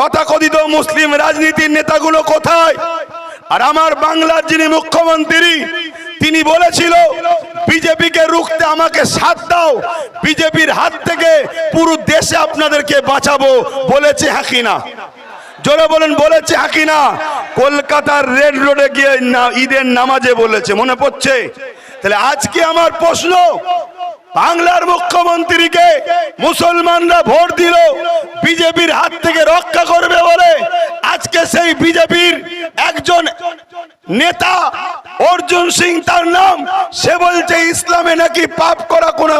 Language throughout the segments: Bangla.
তথাকথিত মুসলিম রাজনীতির নেতাগুলো কোথায়? আর আমার বাংলার যিনি মুখ্যমন্ত্রী, তিনি বলেছিল, বিজেপিকে রুখতে আমাকে সাথ দাও, বিজেপির হাত থেকে পুরো দেশে আপনাদেরকে বাঁচাবো, বলেছে হাকিনা। জোরে বলেন, বলেছে হাকিনা। কলকাতার রেড রোডে গিয়ে ঈদের নামাজে বলেছে, মনে পড়ছে? তাহলে আজকে আমার প্রশ্ন বাংলার মুখ্যমন্ত্রীকে মুসলমানরা ভোট দিল, বিজেপির হাত থেকে রক্ষা করবে বলে আজকে সেই বিজেপির একজন নেতা অর্জুন সিং, তার নাম সে বলছে, ইসলামে নাকি পাপ করা কোনো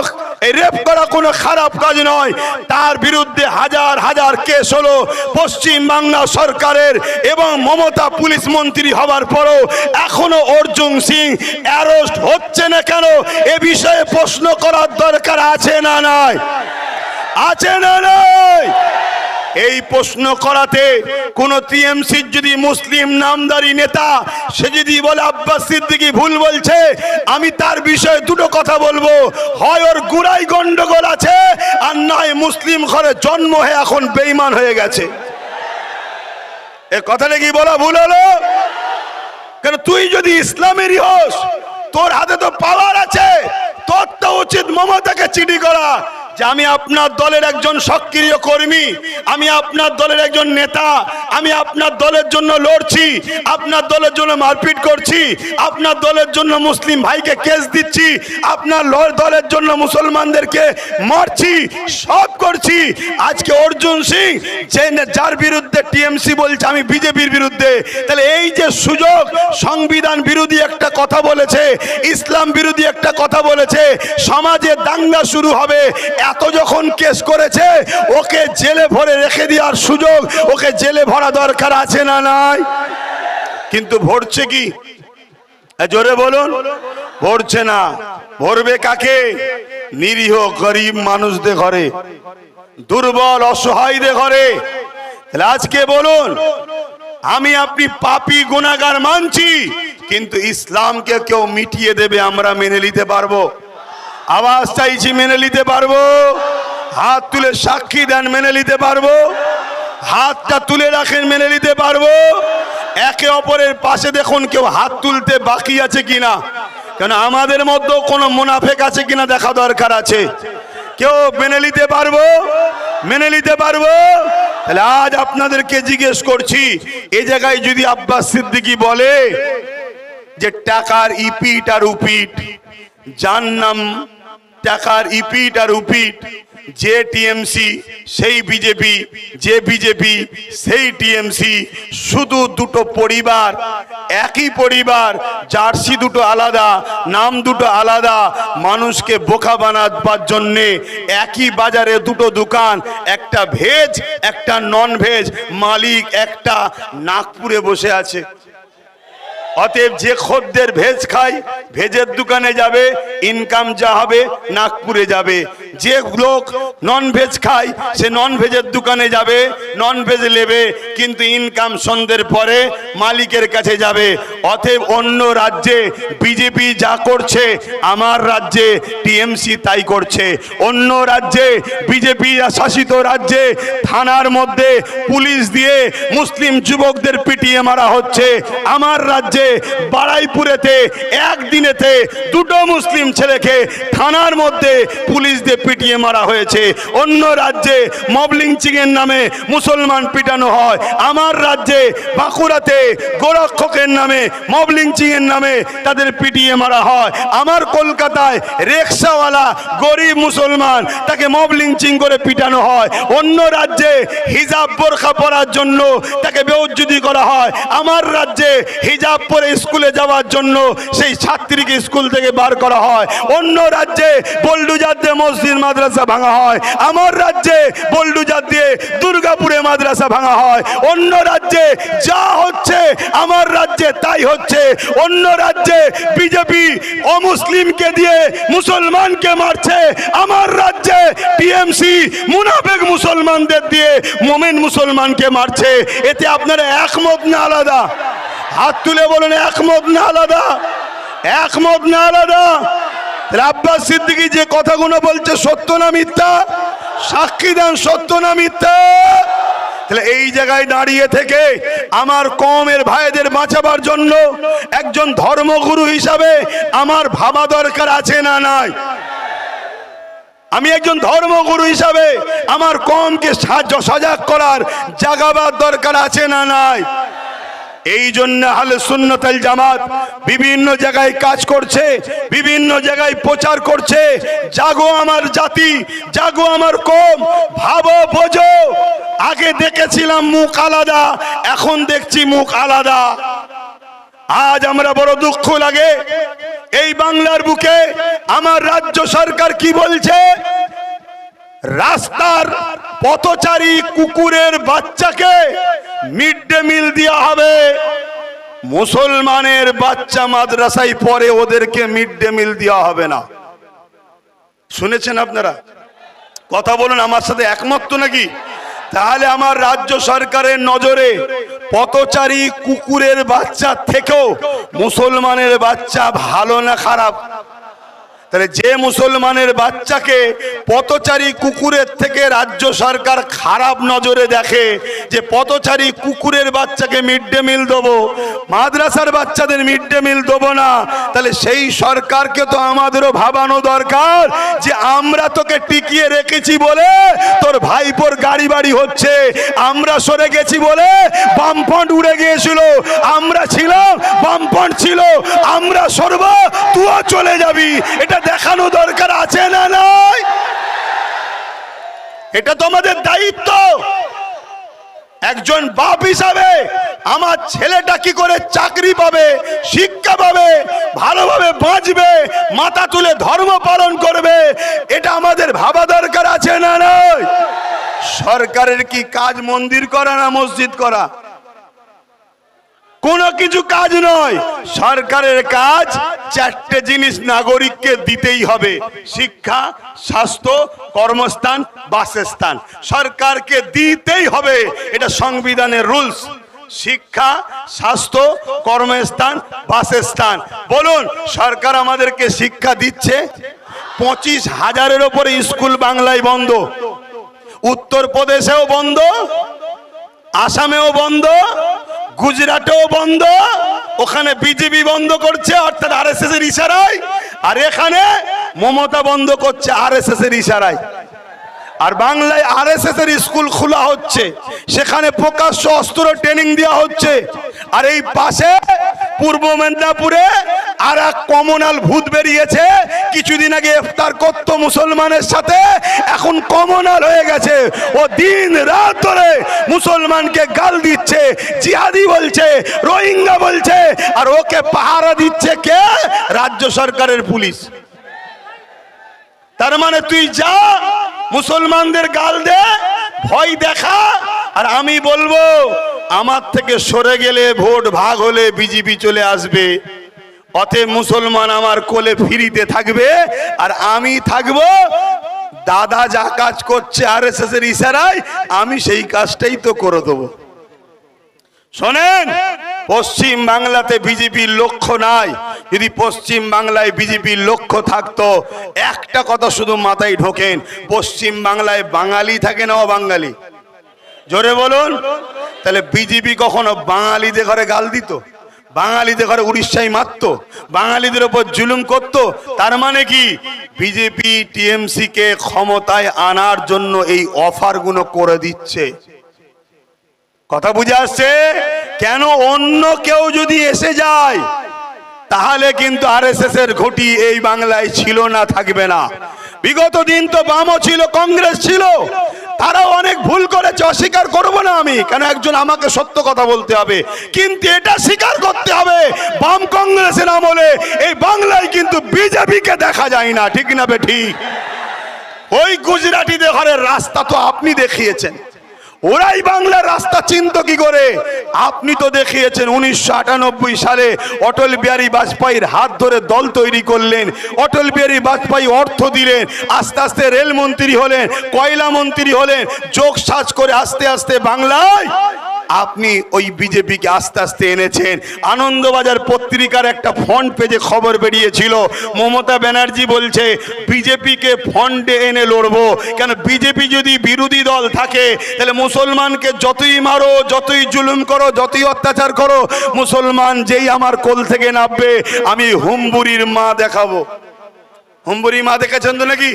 রেপ করা কোনো খারাপ কাজ নয়। তার বিরুদ্ধে হাজার হাজার কেস হলো পশ্চিম বাংলা সরকারের এবং মমতা পুলিশ মন্ত্রী হবার পরও এখনও অর্জুন সিং অ্যারেস্ট হচ্ছে না কেন, এ বিষয়ে প্রশ্ন করার দরকার আছে না নাই? আছে না নাই? এই প্রশ্ন করাতে কোন টিএমসির যদি মুসলিম নামদারি নেতা, সে যদি বলে, আব্বাস সিদ্দিকি ভুল বলছে, আমি তার বিষয়ে দুটো কথা বলব। হয় ওর গুড়াই গন্ডগোল আছে, আর নয় মুসলিম ঘরে জন্ম হয়ে এখন বেইমান হয়ে গেছে। এ কথাটা কি বলা ভুল হলো? কেন তুই যদি ইসলামেরই হোস, তোর হাতে তো পাওয়ার আছে। তোর তো উচিত মমতাকে চিঠি করা। যে আমি আপনার দলের একজন সক্রিয় কর্মী, আমি আপনার দলের একজন নেতা, আমি আপনার দলের জন্য লড়ছি, আপনার দলের জন্য মারপিট করছি, আপনার দলের জন্য মুসলিম ভাইকে কেস দিচ্ছি, আপনার দলের জন্য মুসলমানদেরকে মারছি, সব করছি। আজকে অর্জুন সিং, যে যার বিরুদ্ধে টিএমসি বলছে, আমি বিজেপির বিরুদ্ধে। তাহলে এই যে সুযোগ, সংবিধান বিরোধী একটা কথা বলেছে, ইসলাম বিরোধী একটা কথা বলেছে, সমাজে দাঙ্গা শুরু হবে এত যখন কেস করেছে, ওকে জেলে ভরে রেখে দেওয়ার সুযোগ, ওকে জেলে ভরা দরকার আছে না নাই? কিন্তু ভরছে কি? জোরে বলুন। ভরছে না। ভরবে কাকে? নিরীহ গরিব মানুষদের ঘরে। দুর্বল, অসহায়দের ঘরে। আজকে বলুন, আমি আপনি পাপি গুণাগার মানছি, কিন্তু ইসলামকে কেউ মিটিয়ে দেবে আমরা মেনে নিতে পারব? আওয়াজ চাইছি, মেনে নিতে পারব। হাত তুলে সাক্ষী দেন, মেনে নিতে পারব। হাতটা তুলে রাখেন, মেনে নিতে পারব। একে অপরের পাশে দেখুন কেউ হাত তুলতে বাকি আছে কিনা। কেন আমাদের মধ্যেও কোনো মুনাফেক আছে কিনা দেখা দরকার আছে। কেউ মেনে নিতে পারব? মেনে নিতে পারব? তাহলে আজ আপনাদেরকে জিজ্ঞেস করছি, এ জায়গায় যদি আব্বাস সিদ্দিকি বলে যে টাকার ইপিট আর উপিট যার নাম টাকার ইপিট আর উপিট, যে টিএমসি, সেই বিজেপি, যে বিজেপি, সেই টিএমসি, শুধু দুটো পরিবার, একই পরিবার, জার্সি দুটো আলাদা, নাম দুটো আলাদা, মানুষকে বোকা বানাবার জন্যে একই বাজারে দুটো দোকান, একটা ভেজ, একটা নন ভেজ মালিক একটা নাগপুরে বসে আছে। অতএব যে খদ্দের ভেজ খায় ভেজের দোকানে যাবে ইনকাম যা হবে নাগপুরে যাবে। যে লোক নন ভেজ খায়, সে নন ভেজের দোকানে যাবে নন ভেজ নেবে, কিন্তু ইনকাম সন্ধ্যের পরে মালিকের কাছে যাবে। অতএব অন্য রাজ্যে বিজেপি যা করছে, আমার রাজ্যে টিএমসি তাই করছে। অন্য রাজ্যে বিজেপি শাসিত রাজ্যে, থানার মধ্যে পুলিশ দিয়ে মুসলিম যুবকদের পিটিয়ে মারা হচ্ছে। আমার রাজ্যে বাড়াইপুরেতে একদিনেতে দুটো মুসলিম ছেলেকে থানার মধ্যে পুলিশ দিয়ে পিটিয়ে মারা হয়েছে। অন্য রাজ্যে মবলিং চিংয়ের নামে মুসলমান পিটানো হয়। আমার রাজ্যে বাঁকুড়াতে গোরক্ষকের নামে মবলিং চিংয়ের নামে তাদের পিটিয়ে মারা হয়। আমার কলকাতায় রিক্সাওয়ালা গরিব মুসলমান তাকে মবলিং চিং করে পিটানো হয়। অন্য রাজ্যে হিজাব বোরখা পরার জন্য তাকে বেউজ্জুদি করা হয়। আমার রাজ্যে হিজাব পরে স্কুলে যাওয়ার জন্য সেই ছাত্রীকে স্কুল থেকে বার করা হয়। অন্য রাজ্যে বল্ডুজার মসজিদ মাদ্রাসা ভাঙা হয়। আমার রাজ্যে বল্ডুজার দিয়ে দুর্গাপুরে মাদ্রাসা ভাঙা হয়। অন্য রাজ্যে যা হচ্ছে আমার রাজ্যে তাই হচ্ছে। অন্য রাজ্যে বিজেপি অমুসলিমকে দিয়ে মুসলমানকে মারছে। আমার রাজ্যে টিএমসি মুনাফেক মুসলমানদের দিয়ে মোমেন মুসলমানকে মারছে। এতে আপনারা একমত না আলাদা? হাত তুলে বলুন, একমত না আলাদা? একমত না আলাদা? আব্বাস সিদ্দিকি যে কথাগুলো বলছে, সত্য না মিথ্যা? সাক্ষী দেন, সত্য না মিথ্যা? তাহলে এই জায়গায় দাঁড়িয়ে থেকে আমার কমের ভাইদের বাঁচাবার জন্য একজন ধর্মগুরু হিসাবে আমার ভাবা দরকার আছে না নাই? আমি একজন ধর্মগুরু হিসাবে আমার কমকে সাহায্য, সজাগ করার জাগাবার দরকার আছে না নাই? এই জন্য হালে সুন্নতাল জামাত বিভিন্ন জায়গায় কাজ করছে, বিভিন্ন জায়গায় প্রচার করছে। জাগো আমার জাতি, জাগো আমার কম, ভাবো, বোঝো। আগে দেখেছিলাম মুখ আলাদা, এখন দেখছি মুখ আলাদা। আজ আমরা বড় দুঃখ লাগে। এই বাংলার বুকে আমার রাজ্য সরকার কি বলছে? রাস্তার পথচারী কুকুরের বাচ্চাকে মিড ডে মিল দেওয়া হবে। মুসলমানের বাচ্চা মাদ্রাসায় পরে ওদেরকে মিড ডে মিল দেওয়া হবে না। শুনেছেন আপনারা? কথা বলুন, আমার সাথে একমত তো নাকি? তাহলে আমার রাজ্য সরকারের নজরে পথচারী কুকুরের বাচ্চা থেকেও মুসলমানের বাচ্চা ভালো না খারাপ? তাহলে যে মুসলমানের বাচ্চাকে পথচারী কুকুরের থেকে রাজ্য সরকার খারাপ নজরে দেখে যে পথচারী কুকুরের বাচ্চাকে মিড ডে মিল দেবো, মাদ্রাসার বাচ্চাদের মিড ডে মিল দেবো না, তাহলে সেই সরকারকে তো আমাদেরও ভাবানো দরকার যে আমরা তোকে টিকিয়ে রেখেছি বলে তোর ভাইপোর গাড়ি বাড়ি হচ্ছে, আমরা সরে গেছি বলে বামফ্রন্ট উড়ে গিয়েছিল, আমরা ছিলাম, বামফ্রন্ট ছিল, আমরা সরব, তুইও চলে যাবি, এটা দেখানো দরকার আছে না নাই? এটা তো আমাদের দায়িত্ব। একজন বাপ হিসাবে আমার ছেলেটা কি করে চাকরি পাবে, শিক্ষা পাবে, ভালোভাবে বাঁচবে, মাথা তুলে ধর্ম পালন করবে, এটা আমাদের ভাবা দরকার আছে না নয় সরকারের কি কাজ মন্দির করা না মসজিদ করা? কোনো কিছু কাজ নয়। সরকারের কাজ, চারটে জিনিস নাগরিককে দিতেই হবে। শিক্ষা, স্বাস্থ্য, কর্মস্থান, বাসস্থান। সরকারকে দিতেই হবে। এটা সংবিধানের রুলস। শিক্ষা, স্বাস্থ্য, কর্মস্থান, বাসস্থান। বলুন, সরকার আমাদেরকে শিক্ষা দিচ্ছে? পঁচিশ হাজারের ওপরে স্কুল বাংলায় বন্ধ। উত্তরপ্রদেশেও বন্ধ। আসামেও বন্ধ। গুজরাটেও বন্ধ, ওখানে বিজেপি বন্ধ করছে, অর্থাৎ আর এস এর ইশারায়, আর এখানে মমতা বন্ধ করছে আর এস এর ইশারায়। আর বাংলায় আর এস এর স্কুল খোলা হচ্ছে, সেখানে প্রকাশ্য অস্ত্র ট্রেনিং দেওয়া হচ্ছে, আর এই পাশে পূর্ব মেদিনীপুরে আর এক কমনাল ভূত বেরিয়েছে। কিছুদিন আগে ইফতার করত মুসলমানের সাথে, এখন কমনাল হয়ে গেছে। ও দিন রাত ধরে মুসলমানকে গাল দিচ্ছে, জিহাদি বলছে, রোহিঙ্গা বলছে, আর ওকে পাহারা দিচ্ছে কে? রাজ্য সরকারের পুলিশ। তার মানে তুই যা, মুসলমানদের গাল দে, ভয় দেখা, আর আমি বলব আমার থেকে সরে গেলে ভোট ভাগ হলে বিজেপি চলে আসবে। অতএব মুসলমান আমার কোলে ফিরিতে থাকবে আর আমি থাকব। দাদা যা কাজ করছে আর এস এর ইশারায় আমি সেই কাজটাই তো করে দেবো। শোনেন, পশ্চিম বাংলাতে বিজেপির লক্ষ্য নাই। যদি পশ্চিম বাংলায় বিজেপির লক্ষ্য থাকতো, একটা কথা শুধু মাথায় ঢোকেন, পশ্চিম বাংলায় বাঙালি থাকে না বাঙালি জোরে বলুন। তাহলে বিজেপি কখনো বাঙালিদের ঘরে গাল দিত? বাঙালিদের ঘরে উড়িষ্যায় মারত? বাঙালিদের ওপর জুলুম করত? তার মানে কি? বিজেপি টিএমসি কে ক্ষমতায় আনার জন্য এই অফারগুলো করে দিচ্ছে। কথা বুঝে আসছে? কেন অন্য কেউ যদি এসে যায়, তাহলে কিন্তু আরএসএস এর ঘটি এই বাংলায় ছিল না, থাকবে না। বিগত দিন তো বামও ছিল, কংগ্রেস ছিল। তারাও অনেক ভুল করেছে, অস্বীকার করব না আমি। কেন একজন আমাকে সত্য কথা বলতে হবে? কিন্তু এটা স্বীকার করতে হবে বাম কংগ্রেসের আমলে। এই বাংলায় কিন্তু বিজেপিকে দেখা যায় না, ঠিক না বে ঠিক? ওই গুজরাটিদের ঘরের রাস্তা তো আপনি দেখিয়েছেন। ওরাই বাংলার রাস্তা চিন্ত কি করে? আপনি তো দেখিয়েছেন উনিশশো আটানব্বই সালে অটল বিহারী বাজপেয়ীর হাত ধরে দল তৈরি করলেন। অটল বিহারী বাজপেয়ী অর্থ দিলেন, আস্তে আস্তে রেলমন্ত্রী হলেন, কয়লা মন্ত্রী হলেন যোগ সাজ করে আস্তে আস্তে বাংলায় আপনি ওই বিজেপিকে আস্তে আস্তে এনেছেন। আনন্দবাজার পত্রিকার একটা ফ্রন্ট পেজে খবর বেরিয়েছিল। মমতা ব্যানার্জি বলছে, বিজেপিকে ফন্ডে এনে লড়বো। কেন বিজেপি যদি বিরোধী দল থাকে, তাহলে মুসলমানকে যতই মারো, যতই জুলুম করো, যতই অত্যাচার করো, মুসলমান যেই আমার কোল থেকে নামবে, আমি হুম্বুরির মা দেখাবো। হুম্বুরি মা দেখেছেন তো নাকি?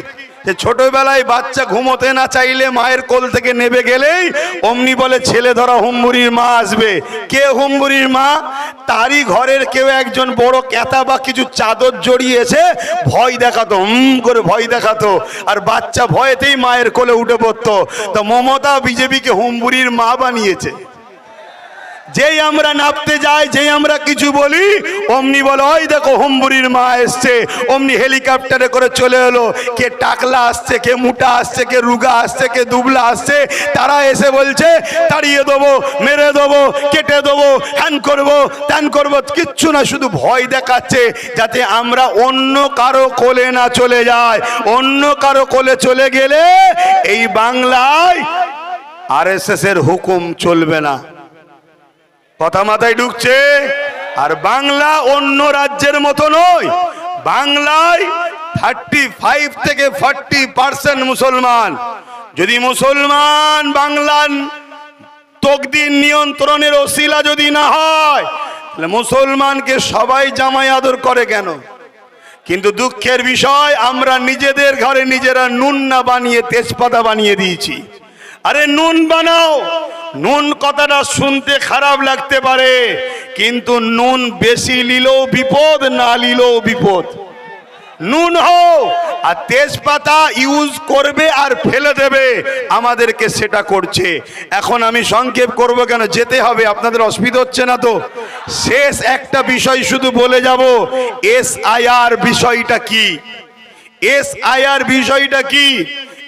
যে ছোটবেলায় বাচ্চা ঘুমোতে না চাইলে মায়ের কোল থেকে নেবে গেলেই অমনি বলে, ছেলে ধরা হুম্বুরির মা আসবে। কে হুম্বুরির মা? তারই ঘরের কেউ একজন বড় ক্যাতা বা কিছু চাদর জড়িয়েছে ভয় দেখাতো, হুম করে ভয় দেখাতো। আর বাচ্চা ভয়েতেই মায়ের কোলে উঠে পড়তো। তো মমতা বিজেপিকে হুম্বুরির মা বানিয়েছে। যেই আমরা নাপতে যাই, যেই আমরা কিছু বলি, অমনি বলে, ওই দেখো হুম্বুরির মা এসছে। অমনি হেলিকপ্টারে করে চলে এলো। কে টাকলা আসছে, কে মুটা আসছে, কে রুগা আসছে, কে দুবলা আসছে, তারা এসে বলছে, তাড়িয়ে দেবো, মেরে দেবো, কেটে দেবো, হ্যান করব, ত্যান করব। কিচ্ছু না, শুধু ভয় দেখাচ্ছে যাতে আমরা অন্য কারও কোলে না চলে যায় অন্য কারও কোলে চলে গেলে এই বাংলায় আরএসএস এর হুকুম চলবে না। কথা মাথায় ঢুকছে। আর বাংলা অন্য রাজ্যের মতো নয়। বাংলায় থার্টি ফাইভ থেকে ফর্টি পার্সেন্ট মুসলমান। যদি মুসলমান বাংলার তকদির নিয়ন্ত্রণের ওসিলা যদি না হয়, তাহলে মুসলমানকে সবাই জামাই আদর করে কেন? কিন্তু দুঃখের বিষয়, আমরা নিজেদের ঘরে নিজেরা নুন না বানিয়ে তেজপাতা বানিয়ে দিয়েছি। আরে নুন বানাও! নুন কথাটা শুনতে খারাপ লাগতে পারে, কিন্তু নুন বেশি নিলেও বিপদ, না নিলেও বিপদ। নুন হো আর তেজপাতা ইউজ করবে আর ফেলে দেবে, আমাদেরকে সেটা করছে। এখন আমি সংক্ষেপ করব কেন? যেতে হবে, আপনাদের অসুবিধা হচ্ছে না তো? শেষ একটা বিষয় শুধু বলে যাব এস আইআর বিষয়টা কি? এস আইআর বিষয়টা কি?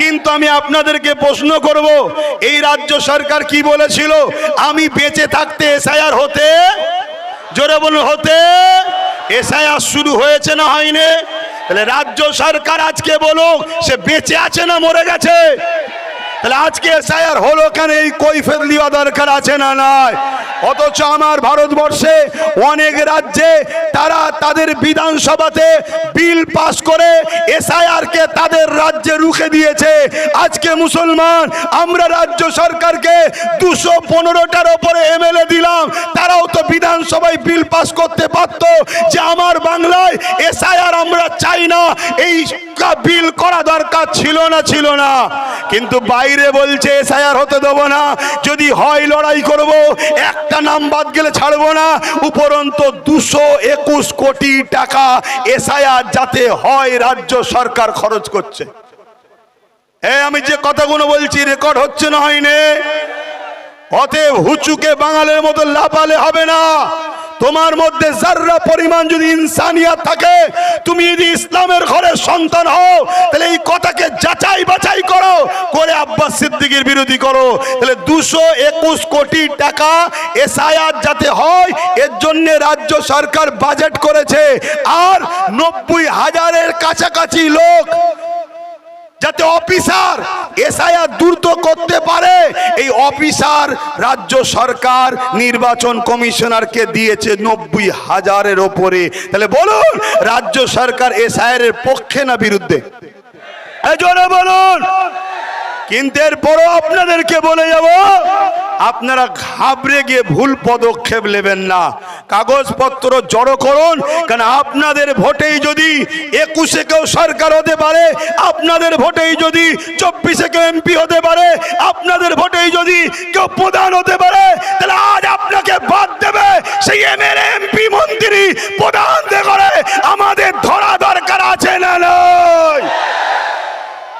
কিন্তু আমি আপনাদেরকে প্রশ্ন করব, এই রাজ্য সরকার কি বলেছিল? আমি বেঁচে থাকতে এসআইআর হতে, জোরে বলুন, হতে, এসআইআর শুরু হয়েছে না হয়নি? তাহলে রাজ্য সরকার আজকে বলুক, সে বেঁচে আছে না মরে গেছে? তাহলে আজকে এসআইআর হলো কেন? এই কৈফের দেওয়া দরকার আছে না নয় অথচ আমার ভারতবর্ষে অনেক রাজ্যে তারা তাদের বিধানসভাতে বিল পাস করে এসআইআর কে তাদের রাজ্যে রুখে দিয়েছে। আজকে মুসলমান, আমরা রাজ্য সরকারকে দুশো পনেরোটার ওপরে এমএলএ দিলাম। তারাও তো বিধানসভায় বিল পাস করতে পারত যে আমার বাংলায় এসআইআর আমরা চাই না। এই বিল করা দরকার ছিল না ছিল না। কিন্তু বাইরে বলছে, এসআইআর হতে দেবো না। যদি হয় লড়াই করব, একটা নাম বাদ গেলে ছাড়বো না। উপরন্ত দুশো একুশ কোটি টাকা এসআইআর যাতে হয় রাজ্য সরকার খরচ করছে। হ্যাঁ আমি যে কথাগুলো বলছি, রেকর্ড হচ্ছে না হয়নি। অতএব হুচুকে বাঙালের মতো লাপালে হবে না। তোমার মধ্যে যার্রা পরিমাণ যদি ইনসানিয়াত থাকে, তুমি যদি ইসলামের ঘরের সন্তান হও, তাহলে এই কথাকে যাচাই বাছাই করো, করে আব্বাস সিদ্দিকের বিরোধী করো। তাহলে দুশো একুশ কোটি টাকা এসআইআর যাতে হয়, এর জন্য রাজ্য সরকার বাজেট করেছে। আর নব্বই হাজারের কাছাকাছি লোক যাতে অফিসার এসআইআর দ্রুত করতে পারে। এই অফিসার রাজ্য সরকার নির্বাচন কমিশনারকে দিয়েছে নব্বই হাজারের ওপরে। তাহলে বলুন, রাজ্য সরকার এসআইআর এর পক্ষে না বিরুদ্ধে? বলুন। কিন্তু এরপরও আপনাদেরকে বলে যাব, আপনারা ঘাবড়ে গিয়ে ভুল পদক্ষেপ নেবেন না। কাগজপত্র জড়ো করুন, কারণ আপনাদের ভোটেই যদি একুশে কেউ সরকার হতে পারে, আপনাদের ভোটেই যদি চব্বিশে কেউ এমপি হতে পারে, আপনাদের ভোটেই যদি কেউ প্রধান হতে পারে, তাহলে আজ আপনাকে বাদ দেবে সেই এমএলএ এমপি মন্ত্রী প্রধান করে আমাদের ধরা দরকার আছে না নয়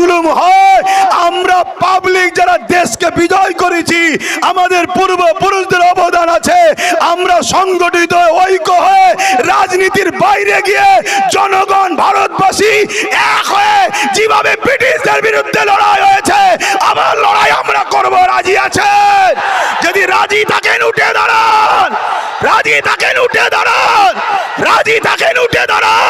জুলুম হয়। আমরা পাবলিক যারা দেশকে বিজয় করেছি, আমাদের পূর্বপুরুষদের অবদান আছে। আমরা সংগঠিত ঐক্য হয়ে, রাজনীতির বাইরে গিয়ে জনগণ, ভারতবাসী এক হয়ে যেভাবে ব্রিটিশদের বিরুদ্ধে লড়াই হয়েছে, আমার লড়াই আমরা করব, রাজি আছেন? যদি রাজি থাকেন, উঠে দাঁড়ান। রাজি থাকেন, উঠে দাঁড়ান। রাজি থাকেন, উঠে দাঁড়ান।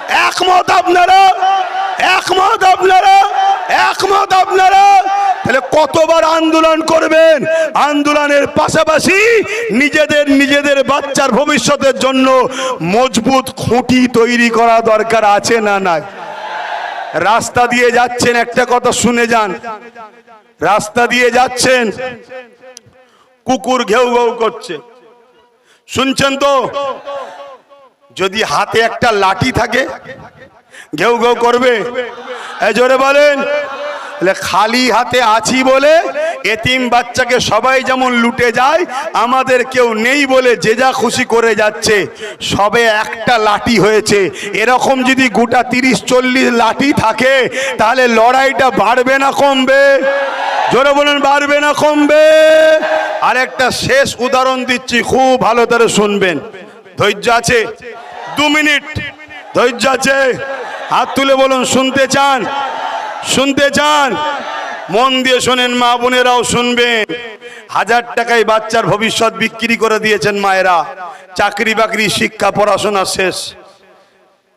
একমত আপনারা? একমত আপনারা? একমত আপনারা? তাহলে কতবার আন্দোলন করবেন? আন্দোলনের পাশাপাশি নিজেদের নিজেদের বাচ্চার ভবিষ্যতের জন্য মজবুত খুঁটি তৈরি করা দরকার আছে না নাই? রাস্তা দিয়ে যাচ্ছেন, একটা কথা শুনে যান। রাস্তা দিয়ে যাচ্ছেন, কুকুর ঘেউ ঘেউ করছে। শুনছেন তো? যদি হাতে একটা লাঠি থাকে, ঘেউ ঘেউ করবে। জোরে বলেন। খালি হাতে আছি বলে এতিম বাচ্চাকে সবাই যেমন লুটে যায়, আমাদের কেউ নেই বলে যে যা খুশি করে যাচ্ছে, সবে একটা লাঠি হয়েছে। এরকম যদি গোটা তিরিশ, চল্লিশ লাঠি থাকে, তাহলে লড়াইটা বাড়বে না, কমবে। জোরে বলেন, বাড়বে না, কমবে। আর একটা শেষ উদাহরণ দিচ্ছি, খুব ভালো করে শুনবেন। ধৈর্য আছে? দু মিনিট। ধৈর্য আছে? হাত তুলে বলুন, শুনতে চান? শুনতে চান? মন দিয়ে শোনেন, মা বোনেরাও শুনবেন। হাজার টাকায় বাচ্চার ভবিষ্যৎ বিক্রি করে দিয়েছেন মায়েরা। চাকরি বাকরি, শিক্ষা, পড়াশোনা শেষ।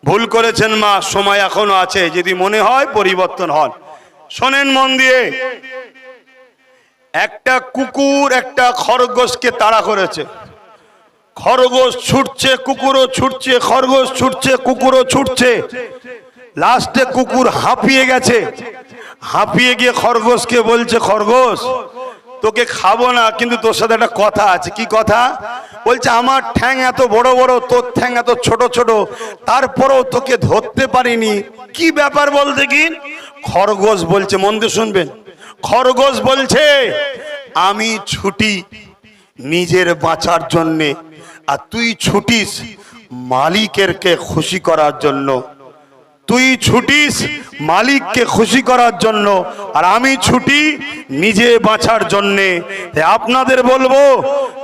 ভুল করেছেন মা, সময় এখনও আছে। যদি মনে হয়, পরিবর্তন হন। শোনেন মন দিয়ে। একটা কুকুর, একটা খরগোশকে তাড়া করেছে। খরগোশ ছুটছে, কুকুরও ছুটছে, খরগোশ ছুটছে, কুকুরও ছুটছে। লাস্টে কুকুর হাঁপিয়ে গেছে। হাঁপিয়ে গিয়ে খরগোশকে বলছে, খরগোশ, তোকে খাব না, কিন্তু তোর সাথে একটা কথা আছে। কি কথা? বলছে, আমার ঠ্যাং এত বড় বড়, তোর ঠ্যাং এত ছোট ছোট, তারপরেও তোকে ধরতে পারিনি। কি ব্যাপার বলতে কি খরগোশ বলছে, মন দিয়ে শুনবেন। খরগোশ বলছে, আমি ছুটি নিজের বাঁচার জন্যে আর তুই ছুটিস মালিকেরকে খুশি করার জন্য। তুই ছুটিস মালিককে খুশি করার জন্য। আর আমি ছুটি নিজে বাঁচার জন্যে। আপনাদের বলব,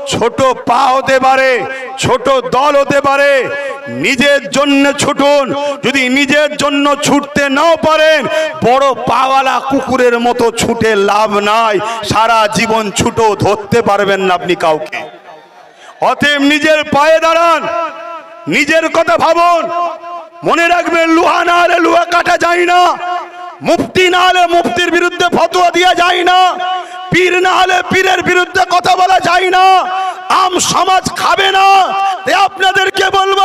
ছোট পা হতে পারে, ছোট দল হতে পারে, নিজের জন্য ছুটুন। যদি নিজের জন্য ছুটতে নাও পারেন, বড় পাওয়ালা কুকুরের মতো ছুটে লাভ নাই। সারা জীবন ছুটো ধরতে পারবেন না আপনি কাউকে। অতএব নিজের পায়ে দাঁড়ান, নিজের কথা ভাবুন। মনে রাখবেন লোহা না হলে লোহা কাটা যায় না। মুফতি না হলে মুফতির বিরুদ্ধে ফতোয়া দেওয়া যায় না। পীর না হলে পীরের বিরুদ্ধে কথা বলা যায় না। আম সমাজ খাবে না। তাই আপনাদেরকে বলব,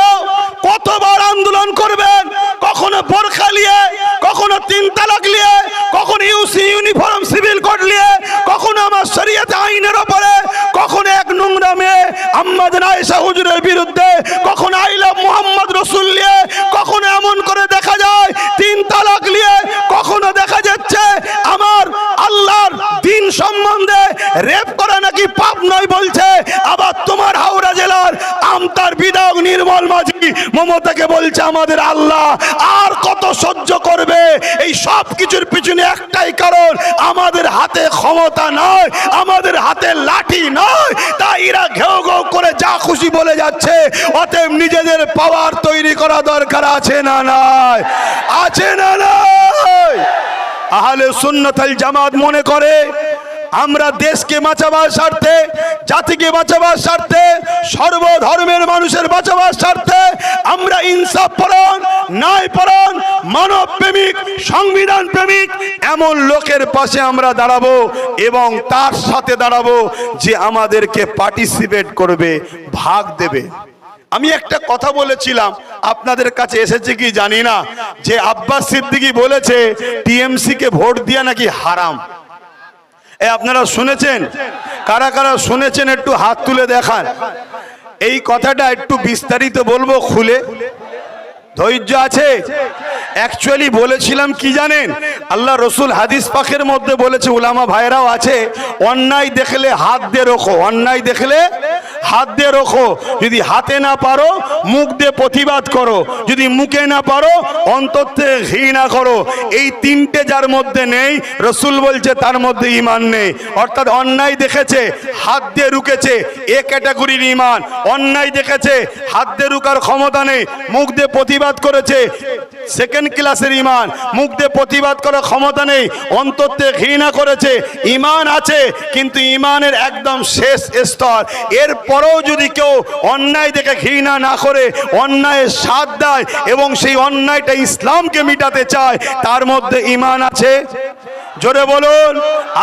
কতবার আন্দোলন করবেন, কখনো বোরখা নিয়ে, কখনো তিন তালাক নিয়ে, কখনো ইউসি ইউনিফর্ম সিভিল কোড নিয়ে, কখনো আমার শরীয়তে আইনের ওপরে, কখনো এক নোংরা মেয়ে আম্মাদ আয়েশা হুজুরের বিরুদ্ধে, কখনো আইলা মোহাম্মদ রসুল নিয়ে, কখনো এমন করে দেখা যায়, তিন তালাক নিয়ে কখনো দেখা যাচ্ছে আমার আল্লাহর দিন সম্বন্ধে রেপ করা নাকি পাপ নয় বলছে, আবার তোমার আমতার বিধায়ক নির্মল মাঝি মমতাকে বলছে, আমাদের আল্লাহ আর কত সহ্য করবে? এই সব কিছুর পিছনে একটাই কারণ, আমাদের হাতে ক্ষমতা নয় আমাদের হাতে লাঠি নয় তাই এরা ঘেউ ঘেউ করে যা খুশি বলে যাচ্ছে, অতএব নিজেদের পাওয়ার তৈরি করা দরকার আছে না নাই? আছে না নাই? আহলে সুন্নতাল জামাত মনে করে আমরা দেশকে বাঁচাবার স্বার্থে, জাতিকে বাঁচাবার স্বার্থে, সর্বধর্মের মানুষের বাঁচাবার স্বার্থে আমরা ইনসাফ পরণ ন্যায় পরণ মানব প্রেমিক, সংবিধান প্রেমিক এমন লোকের পাশে আমরা দাঁড়াবো এবং তার সাথে দাঁড়াবো যে আমাদেরকে পার্টিসিপেট করবে, ভাগ দেবে। আমি একটা কথা বলেছিলাম, আপনাদের কাছে এসেছে কি জানি না, যে আব্বাস সিদ্দিকী বলেছে টিএমসি কে ভোট দিয়া নাকি হারাম। এ আপনারা শুনেছেন? কারা কারা শুনেছেন একটু হাত তুলে দেখান। এই কথাটা একটু বিস্তারিত বলব খুলে। ধৈর্য আছে? অ্যাকচুয়ালি বলেছিলাম কি জানেন? আল্লাহ রসুল হাদিস পাখের মধ্যে বলেছে, উলামা ভাইরাও আছে, অন্যায় দেখলে হাত দিয়ে রোখো, অন্যায় দেখলে হাত দিয়ে রোখো। যদি হাতে না পারো, মুখ দিয়ে প্রতিবাদ করো। যদি মুখে না পারো, অন্তর থেকে ঘৃণা করো। এই তিনটে যার মধ্যে নেই, রসুল বলছে তার মধ্যে ইমান নেই। অর্থাৎ অন্যায় দেখেছে, হাত দিয়ে রুকেছে এ ক্যাটাগরির ইমান অন্যায় দেখেছে, হাত দিয়ে রুকার ক্ষমতা নেই, মুখ দিয়ে প্রতিবাদ করেছে সেকেন্ড ক্লাসের ইমান। মুখ দিয়ে প্রতিবাদ করার ক্ষমতা নেই। অন্তর থেকে ঘৃণা করেছে। ইমান আছে, কিন্তু ইমানের একদম শেষ স্তর। এরপরেও যদি কেউ অন্যায় দেখে ঘৃণা না করে অন্যায়ের সাথ দেয় এবং সেই অন্যায়টা ইসলামকে মিটাতে চায়, তার মধ্যে ইমান আছে। জোরে বলুন,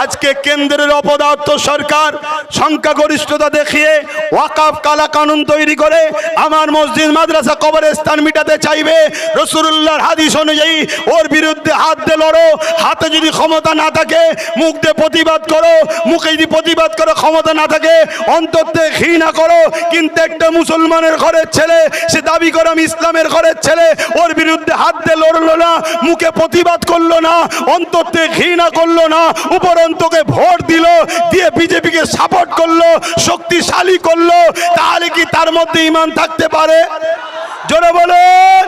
আজকে কেন্দ্রের অপদার্থ সরকার সংখ্যাগরিষ্ঠতা দেখিয়ে ওয়াকাফ কালা কানুন তৈরি করে আমার মসজিদ, মাদ্রাসা কবরস্থান মিটাতে চাইবে। রসুল্লাহর হাদিস অনুযায়ী ওর বিরুদ্ধে হাত দিয়ে লড়ো, হাতে যদি ক্ষমতা না থাকে, মুখ দিয়ে প্রতিবাদ করো, মুখে যদি প্রতিবাদ করো, ক্ষমতা না থাকে, অন্তর থেকে ঘৃণা করো। কিন্তু একটা মুসলমানের ঘরের ছেলে, সে দাবি করে আমি ইসলামের ঘরের ছেলে, ওর বিরুদ্ধে হাত দিয়ে লড়লো না, মুখে প্রতিবাদ করল না, অন্তর থেকে ঘৃণা করল না, উপরন্তকে ভোট দিল, দিয়ে বিজেপিকে সাপোর্ট করল, শক্তিশালী করল, তাহলে কি তার মধ্যে ইমান থাকতে পারে? জোরে বলেন।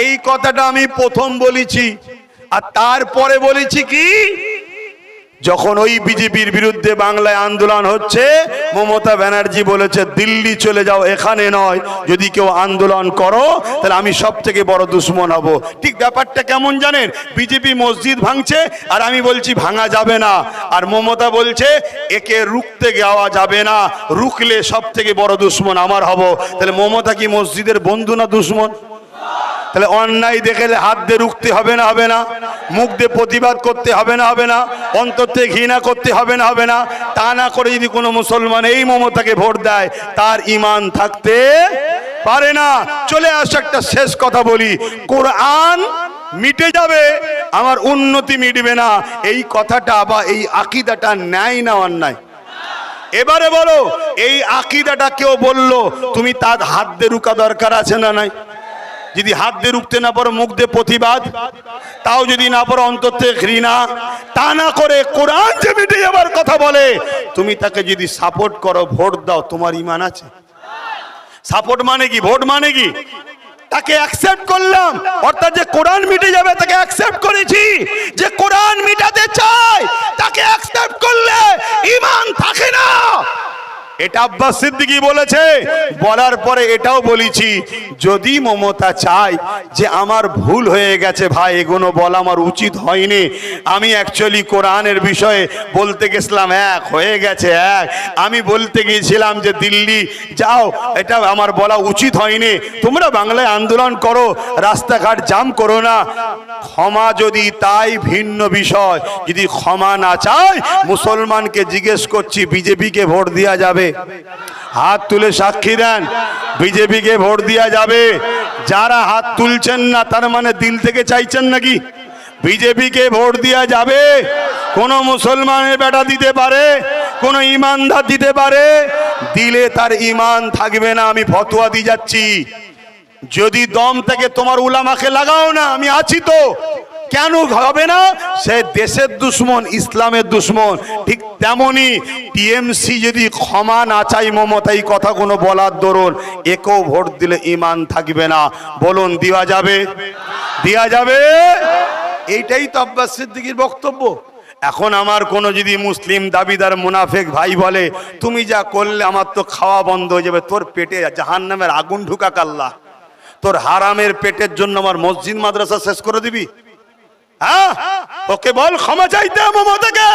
এই কথাটা আমি প্রথম বলেছি, আর তারপরে বলেছি কি? যখন ওই বিজেপির বিরুদ্ধে বাংলায় আন্দোলন হচ্ছে, মমতা ব্যানার্জি বলেছে, দিল্লি চলে যাও, এখানে নয়। যদি কেউ আন্দোলন করো, তাহলে আমি সব থেকে বড় দুশ্মন হব। ঠিক ব্যাপারটা কেমন জানেন? বিজেপি মসজিদ ভাঙছে, আর আমি বলছি, ভাঙা যাবে না। আর মমতা বলছে, একে রুখতে যাওয়া যাবে না। রুখলে সব থেকে বড় দুশ্মন আমার হব। তাহলে মমতা কি মসজিদের বন্ধু না দুশ্মন? তাহলে অন্যায় দেখে হাত দিয়ে রুখতে হবে না হবে না। মুখ দিয়ে প্রতিবাদ করতে হবে না হবে না। অন্তর থেকে ঘৃণা করতে হবে না হবে না। তা না করে যদি কোনো মুসলমান এই মমতাকে ভোট দেয়, তার ইমান থাকতে পারে না। চলে আসে একটা শেষ কথা বলি। কোরআন মিটে যাবে, আমার উন্নতি মিটবে না। এই কথাটা বা এই আকিদাটা ন্যায় না অন্যায়? এবারে বলো, এই আকিদাটা কেউ বলল, তুমি তার হাত দিয়ে রুকা দরকার আছে না নাই? যদি হাত দিয়ে রুখতে না পারো, মুখ দিয়ে প্রতিবাদ, তাও যদি না পারো, অন্তর থেকে ঘৃণা, তা না করে কোরআন যে মিটে যাবার কথা বলে, তুমি তাকে যদি সাপোর্ট করো, ভোট দাও, তোমার ইমান আছে। সাপোর্ট মানে কি? ভোট মানে কি? তাকে অ্যাকসেপ্ট করলাম, অর্থাৎ যে কোরআন মিটে যাবে, তাকে অ্যাকসেপ্ট করেছি। যে কোরআন মিটাতে চায়, তাকে অ্যাকসেপ্ট করলে ইমান থাকে না। এটা আব্বাস সিদ্দিকী বলেছে। বলার পরে এটাও বলেছি, যদি মমতা চায় যে আমার ভুল হয়ে গেছে ভাই এগুলো বলা আমার উচিত হয়নি। আমি অ্যাকচুয়ালি কোরআনের বিষয়ে বলতে গেছিলাম, এক, হয়ে গেছে, এক। আমি বলতে গিয়েছিলাম যে, দিল্লি, যাও। এটা আমার বলা উচিত হয়নি। তোমরা বাংলায় আন্দোলন করো, রাস্তাঘাট জাম করো না। ক্ষমা যদি তাই ভিন্ন বিষয়, যদি ক্ষমা না চায়, মুসলমানকে জিজ্ঞেস করছি, বিজেপিকে ভোট দেওয়া যাবে হাত তুলে সাক্ষী দেন। বিজেপিকে ভোট দেওয়া যাবে। যারা হাত তুলছেন না, তার মানে দিল থেকে চাইছেন নাকি? বিজেপিকে ভোট দেওয়া যাবে। কোন মুসলমানের বেটা দিতে পারে, কোন ইমানদার দিতে পারে। দিলে তার ইমান থাকবে না, আমি ফতোয়া দিয়ে যাচ্ছি। যদি দম থেকে তোমার উলামাকে লাগাও না, আমি আছি তো। কেন হবে না? সে দেশের দুশ্মন, ইসলামের দুশ্মন। ঠিক তেমনি টিএমসি যদি ক্ষমা না চাই মমতাই কথা কোনো বলার দরুন একেও ভোট দিলে ইমান থাকবে না। বলুন, দেওয়া যাবে? দেওয়া যাবে? এইটাই তো আব্বাস সিদ্দিকির বক্তব্য। এখন আমার কোনো যদি মুসলিম দাবিদার মুনাফেক ভাই বলে, তুমি যা করলে আমার তো খাওয়া বন্ধ হয়ে যাবে, তোর পেটে জাহান নামের আগুন ঢুকা কাল্লা তোর হারামের পেটের জন্য আমার মসজিদ মাদ্রাসা শেষ করে দিবি? হ্যাঁ? ওকে বল, ক্ষমা চাইতে মমতাকে।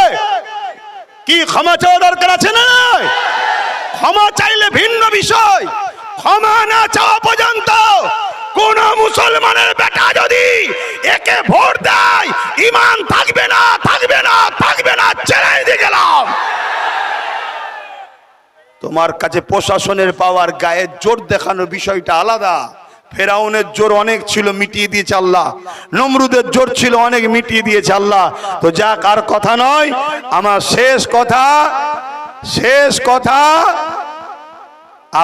কি ক্ষমা চাওয়া দরকার আছে না ক্ষমা চাইলে ভিন্ন বিষয়। ক্ষমা না চাওয়া পর্যন্ত কোন মুসলমানের বেটা যদি একে ভোট দেয়, ইমান থাকবে না থাকবে না থাকবে না চ্যালেঞ্জ দিয়ে গেলাম। তোমার কাছে প্রশাসনের পাওয়ার গায়ে জোর দেখানোর বিষয়টা আলাদা। ফেরাউনের জোর অনেক ছিল, মিটিয়ে দিয়েছে আল্লাহ। নমরুদের জোর ছিল, অনেক মিটিয়ে দিয়েছে আল্লাহ। তো যা কার কথা নয়, আমার শেষ কথা শেষ কথা,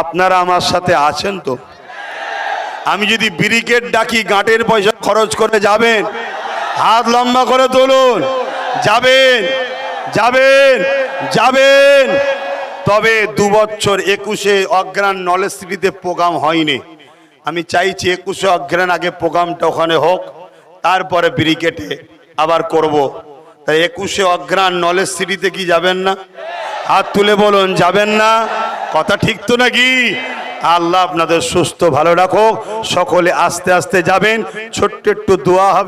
আপনারা আমার সাথে আছেন তো? আমি যদি ব্রিগেড ডাকি, গাঁটের পয়সা খরচ করে যাবেন, হাত লম্বা করে তুলুন, যাবেন যাবেন যাবেন। তবে দু বছর একুশে অজ্ঞান নলেজ প্রোগ্রাম হয়নি। আমি চাইছি একুশে অঘ্রেন আগে প্রোগ্রামটা ওখানে হোক, তারপরে ব্রিকেটে আবার করব। তাই একুশে অঘ্রান নলেজ সিটিতে কি যাবেন না? হাত তুলে বলুন, যাবেন না? কথা ঠিক তো নাকি? আল্লাহ আপনাদের সুস্থ ভালো রাখো সকলে আস্তে আস্তে যাবেন। ছোট্ট একটু দোয়া হবে।